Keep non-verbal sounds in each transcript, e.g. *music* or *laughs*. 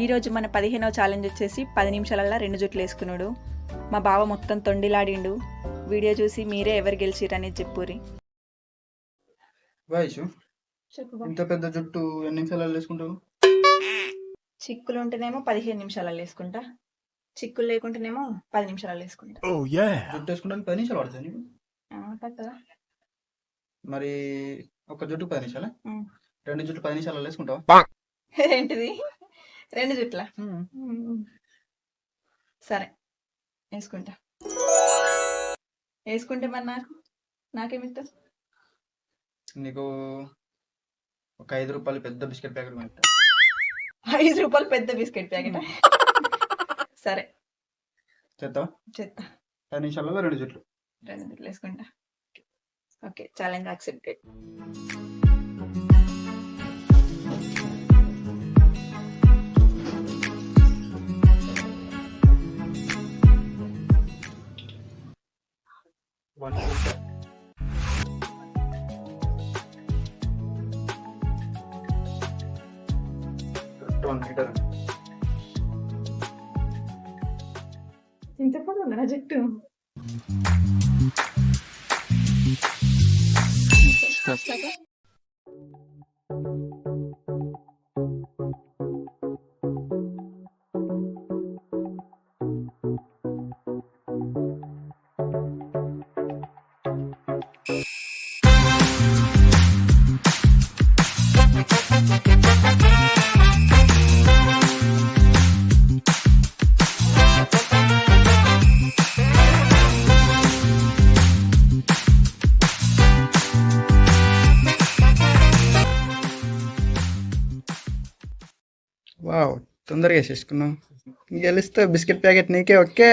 ఈరోజు మన పదిహేనవ ఛాలెంజ్ వచ్చేసి పది నిమిషాలల్లో రెండు జుట్లు వేసుకున్నాడు. మా బావ మొత్తం తొండిలాడిండు. వీడియో చూసి మీరే ఎవరు గెలిచిరనేది చెప్పురి వయసు ఇంత పెద్ద జుట్టు ఎన్ని నిమిషాలు వేసుకుంటావు? చిక్కులు ఉంటేనేమో పదిహేను నిమిషాలలో వేసుకుంటా. చిక్కులు లేకుంటేనేమో పది నిమిషాలలో వేసుకుంటా. Oh. జుట్టు వేసుకోవడానికి పది నిమిషాలు పడుతుంది? మరి ఒక జుట్టు పది నిమిషాలా. రెండు జుట్టు పది నిమిషాలు వేసుకుంటావా? *laughs* ఏంటిది? రెండు జుట్ల. సరే వేసుకుంటా. వేసుకుంటే మరి నాకు? నాకేమిస్తా నీకు ఒక ఐదు రూపాయలు పెద్ద బిస్కెట్ ప్యాకెట్ కొనిస్తా. ఐదు రూపాయలు పెద్ద బిస్కెట్ ప్యాకెట్? సరే. చేద్దాం చెత్త. పది నిమిషాలలో రెండు జుట్లు. రెండు జుట్లు వేసుకుంటా. Okay challenge accepted one one meter చింతపండు ఉందా జుట్టు వావ్ తొందరగా వేసేసుకున్నావు గెలిస్తే బిస్కెట్ ప్యాకెట్ నీకే ఓకే.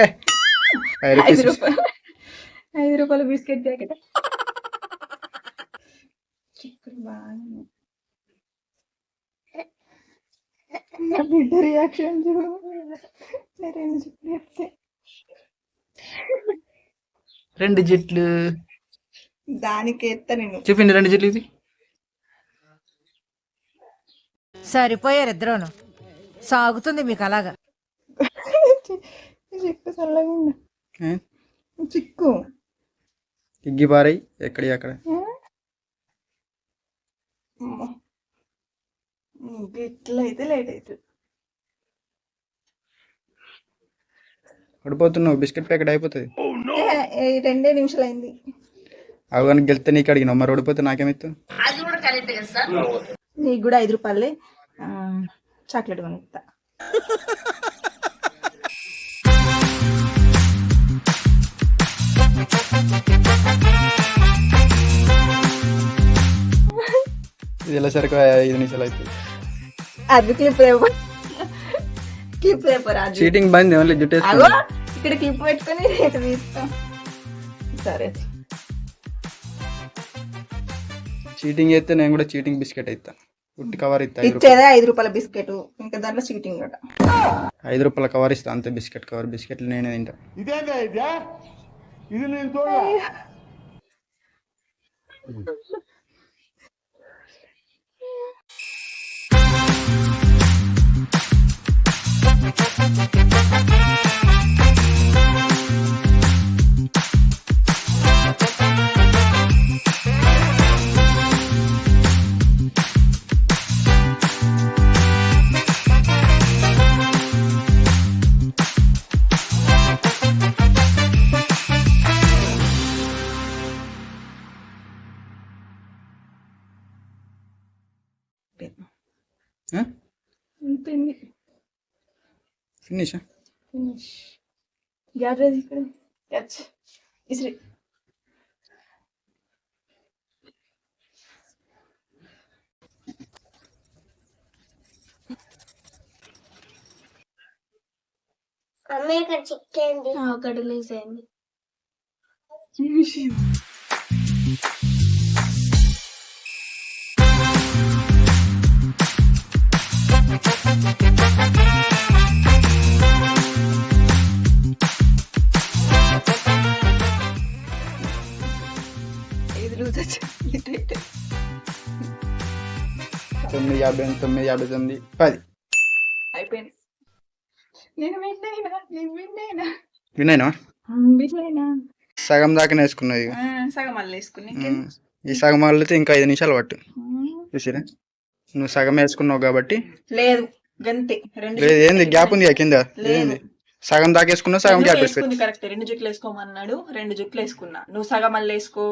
ఐదు రూపాయలు. ఐదు రూపాయల బిస్కెట్ ప్యాకెట్. బిడ్డ రియాక్షన్ చూడు. రెండు చెప్తే. రెండు జుట్లు. దానికి ఎత్త నేను. చూపిండి రెండు జుట్లు ఇది సరిపోయారు ఇద్దరును. సాగుతుంది మీకు అలాగా? చిక్కు చల్లగా? చిక్కు. ఇగ్గి పారాయి ఎక్కడి అక్కడ ఇట్లా అయితే లేట్ అవుతుంది పడిపోతున్నావు బిస్కెట్ ప్యాకెట్ అయిపోతుంది. రెండే నిమిషాలు అయింది. అవన్నీ గెలిస్తే నీకు అడిగినావు మరి ఓడిపోతే నాకేమిస్తావు నీకు కూడా ఐదు రూపాయలే. చాక్లెట్ అది క్లిప్ క్లిప్ పేపర్ అది చీటింగ్ బంద్ ఓన్లీ జుట్టు అగో వేసుకుని ఇక్కడ క్లిప్ పెట్టుకొని రేటు తీస్తాం. సరే. చీటింగ్ అయితే నేను కూడా చీటింగ్ బిస్కెట్ ఇస్తా ఉట్టి కవర్ ఇస్తా ఐదు రూపాయలు. ఇచ్చేదే ఐదు రూపాయల బిస్కెట్. ఇంకా దాంట్లో చీటింగ్ కూడా. ఐదు రూపాయల కవర్ ఇస్తా అంతే బిస్కెట్ కవర్ బిస్కెట్లు నేనే తింటా. ఇదేందా ఇదే ఇది నేను చూడలే అయిపోయింది ఫినిష్ ఫినిష్ గ్యాస్ రేజ్ ఇక్కడ క్యాచ్ ఇస్రి అమ్మ ఇక్కడ చిక్కేంది ఒకటి లూజ్ అయింది ఐదు తొమ్మిది యాభై తొమ్మిది యాభై తొమ్మిది పది. అయిపోయింది. నేను విన్నైనా సగం దాకానే వేసుకున్నావు ఇక. సగం మళ్ళీ వేసుకుని ఉమ్. ఈ సగం వాళ్ళతో ఇంకా ఐదు నిమిషాలు పట్టు. చూసిరా? నువ్వు సగం వేసుకున్నావు కాబట్టి? లేదు గంతే. రెండు లేదు ఏంది? గ్యాప్ ఉంది కింద? లేదు. ఏంది? సగం దాకా వేసుకున్నావు సగం గ్యాప్ వేసుకుంది వేసుకో. కరెక్ట్. రెండు జుట్లు వేసుకోమన్నాడు రెండు జుట్లు వేసుకున్నా. నువ్వు సగం మళ్ళీ వేసుకో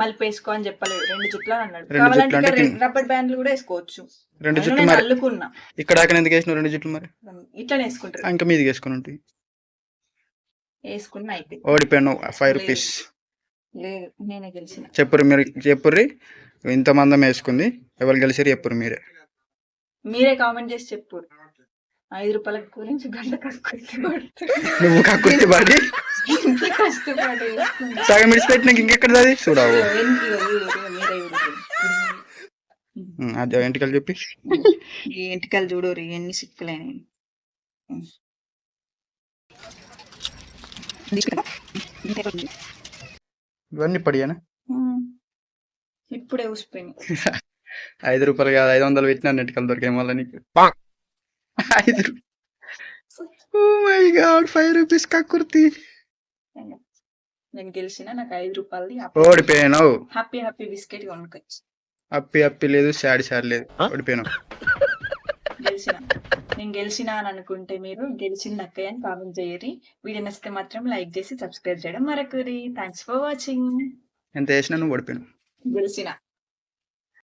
మళ్ళీ వేసుకో అని చెప్పలేదు. రెండు జుట్లు అని అన్నాడు. కావాలంటే రబ్బర్ బ్యాండ్లు కూడా వేసుకోవచ్చు. రెండు జుట్లు మరి. అల్లుకున్నా ఇక్కడ దాకా ఎందుకు వేసినావు రెండు జుట్లు మరి? ఇట్లనే వేసుకుంటారు. ఇంకా మీదికి వేసుకుని ఉంటాయి వేసుకున్నా అయిపోయింది. ఓడిపోయాను ఫైవ్ రూపీస్. లేదు నేనే గెలిచిన. చెప్పుర్రి మీరు చెప్పుర్రి? ఇంత మందం వేసుకుంది. ఎవరు గెలిచారు చెప్పుర్రి మీరే. మీరే కామెంట్ చేసి చెప్పు ఐదు రూపాయల గురించి గంట నువ్వు కక్కుర్తి పడి. కష్టపడి. సగం ఇంకెక్కడ అది చూడవు. అది ఎంటికలు చెప్పి. ఈ ఎంటికలు చూడు ఎన్ని సిక్కులైన ఇవన్నీ పడియానా? ఇప్పుడే ఊసిపోయినాయి. *laughs* ఐదు రూపాయలు కాదు ఐదు వందలు పెట్టినా ఎంటికలు దొరికాయి మళ్ళీ నీకు. ఐదు మై గాడ్ ఫైవ్ రూపీస్ కక్కుర్తి. నేను గెలిచిన నాకు ఐదు రూపాయలది ఓడిపోయావు హ్యాపీ హ్యాపీ బిస్కెట్ కొనుక్కొచ్చు. అప్పి అప్పి లేదు సాడి సాడి లేదు. గెలిచిన. నేను గెలిచిన అని అనుకుంటే మీరు గెలిచిన అక్కయ్య అని కామెంట్ చేయరి వీడియో నచ్చితే మాత్రం లైక్ చేసి సబ్స్క్రైబ్ చేయడం మరొకరి థ్యాంక్స్ ఫర్ వాచింగ్ ఎంత వేసినా నువ్వు ఓడిపోయావు గెలిచిన.